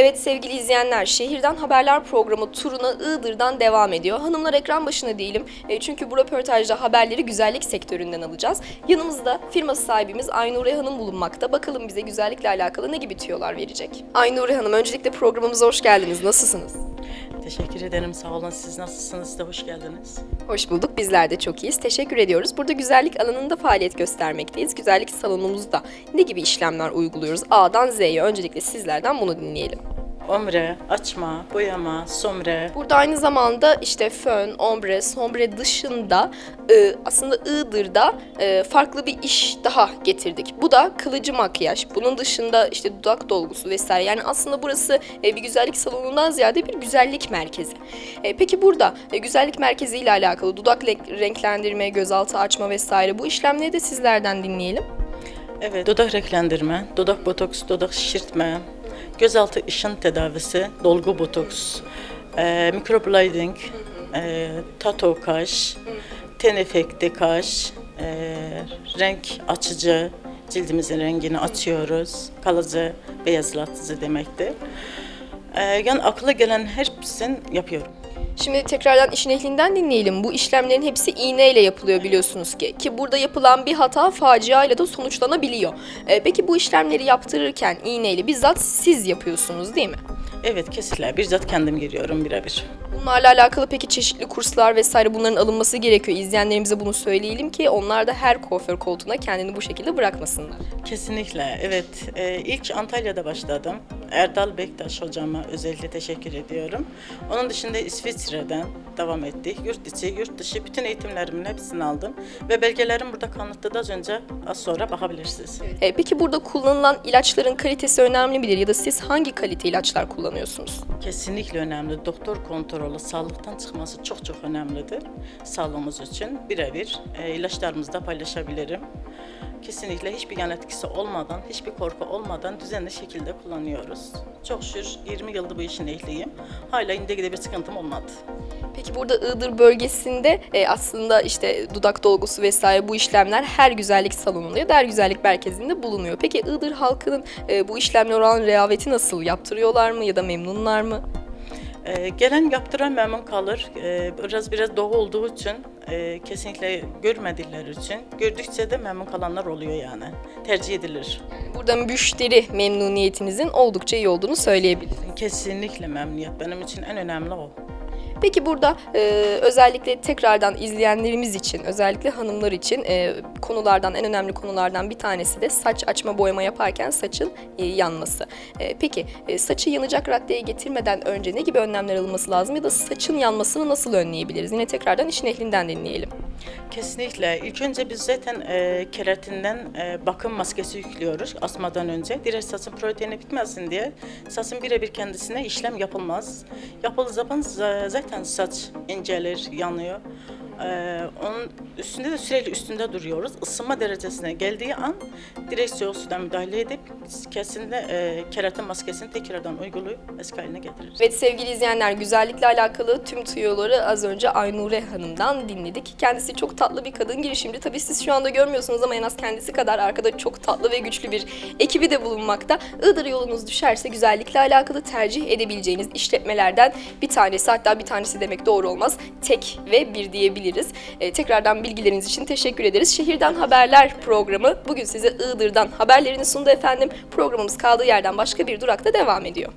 Evet sevgili izleyenler, Şehirden Haberler programı turuna Iğdır'dan devam ediyor. Hanımlar ekran başına değilim. E, çünkü bu röportajda haberleri güzellik sektöründen alacağız. Yanımızda firma sahibimiz Aynure Hanım bulunmakta. Bakalım bize güzellikle alakalı ne gibi tüyolar verecek. Aynure Hanım, öncelikle programımıza hoş geldiniz. Nasılsınız? Teşekkür ederim. Sağ olun. Siz nasılsınız? Siz de hoş geldiniz. Hoş bulduk. Bizler de çok iyiyiz. Teşekkür ediyoruz. Burada güzellik alanında faaliyet göstermekteyiz. Güzellik salonumuzda ne gibi işlemler uyguluyoruz? A'dan Z'ye. Öncelikle sizlerden bunu dinleyelim. Omre, açma, boyama, somre, Burada aynı zamanda işte fön, ombre, sombre dışında e, aslında Iğdır'da e, farklı bir iş daha getirdik. Bu da kılıcı makyaj. Bunun dışında işte dudak dolgusu vesaire. Yani aslında burası e, bir güzellik salonundan ziyade bir güzellik merkezi. E, peki burada e, güzellik merkezi ile alakalı dudak renk- renklendirme, gözaltı açma vesaire bu işlemleri de sizlerden dinleyelim. evet, dudak renklendirme, dudak botoks, dudak şişirtme, gözaltı ışın tedavisi, dolgu botoks, e, microblading, e, tato kaş, ten efekti kaş, e, renk açıcı, cildimizin rengini açıyoruz, kalıcı, beyazlatıcı demektir. E, yani akla gelen hepsini yapıyorum. Şimdi tekrardan işin ehlinden dinleyelim. Bu işlemlerin hepsi iğneyle yapılıyor biliyorsunuz ki. Ki burada yapılan bir hata faciayla da sonuçlanabiliyor. Ee, peki bu işlemleri yaptırırken iğneyle bizzat siz yapıyorsunuz değil mi? Evet kesinlikle. Bizzat kendim giriyorum birebir. Bunlarla alakalı peki çeşitli kurslar vesaire bunların alınması gerekiyor. İzleyenlerimize bunu söyleyelim ki onlar da her kuaför koltuğuna kendini bu şekilde bırakmasınlar. Kesinlikle. Evet. Ee, ilk Antalya'da başladım. Erdal Bektaş hocama özellikle teşekkür ediyorum. Onun dışında İsviçre'den devam ettik. Yurt içi, yurt dışı bütün eğitimlerimin hepsini aldım. Ve belgelerim burada kanıtladı az önce az sonra bakabilirsiniz. Ee, peki burada kullanılan ilaçların kalitesi önemli midir ya da siz hangi kalite ilaçlar kullanıyorsunuz? Kesinlikle önemli. Doktor kontrolü, sağlıktan çıkması çok çok önemlidir. Sağlığımız için birebir e, ilaçlarımızı da paylaşabilirim. Kesinlikle hiçbir yan etkisi olmadan, hiçbir korku olmadan düzenli şekilde kullanıyoruz. Çok şükür 20 yıldır bu işin ehliyim. Hala indegide bir sıkıntım olmadı. Peki burada Iğdır bölgesinde e, aslında işte dudak dolgusu vesaire bu işlemler her güzellik salonunda ya da her güzellik merkezinde bulunuyor. Peki Iğdır halkının e, bu işlemler olan rehaveti nasıl? Yaptırıyorlar mı ya da memnunlar mı? Ee, gelen yaptıran memnun kalır. Ee, biraz biraz doğu olduğu için e, kesinlikle görmediler için gördükçe de memnun kalanlar oluyor yani. Tercih edilir. Burada müşteri memnuniyetinizin oldukça iyi olduğunu söyleyebilirim. Kesinlikle memnuniyet benim için en önemli o. Peki burada e, özellikle tekrardan izleyenlerimiz için, özellikle hanımlar için e, konulardan, en önemli konulardan bir tanesi de saç açma boyama yaparken saçın e, yanması. E, peki e, saçı yanacak raddeye getirmeden önce ne gibi önlemler alınması lazım ya da saçın yanmasını nasıl önleyebiliriz? Yine tekrardan işin ehlinden dinleyelim. Kesinlikle. İlk önce biz zaten e, keratinden e, bakım maskesi yüklüyoruz asmadan önce. Direkt saçın proteini bitmesin diye saçın birebir kendisine işlem yapılmaz. Yapıldığı zaman za- zaten saç incelir, yanıyor. E, onun üstünde de sürekli üstünde duruyoruz. Isınma derecesine geldiği an direkt soğuk sudan müdahale edip kesinlikle e, keratin maskesini tekrardan uygulayıp eski haline getiririz. Evet sevgili izleyenler güzellikle alakalı tüm tüyoları az önce Aynure Hanım'dan dinledik. Kendisi çok tatlı bir kadın girişimci. Tabii siz şu anda görmüyorsunuz ama en az kendisi kadar arkada çok tatlı ve güçlü bir ekibi de bulunmakta. Iğdır yolunuz düşerse güzellikle alakalı tercih edebileceğiniz işletmelerden bir tanesi hatta bir tanesi demek doğru olmaz. Tek ve bir diyebiliriz. Ee, tekrardan bilgileriniz için teşekkür ederiz. Şehirden Haberler programı bugün size Iğdır'dan haberlerini sundu efendim. Programımız kaldığı yerden başka bir durakta devam ediyor.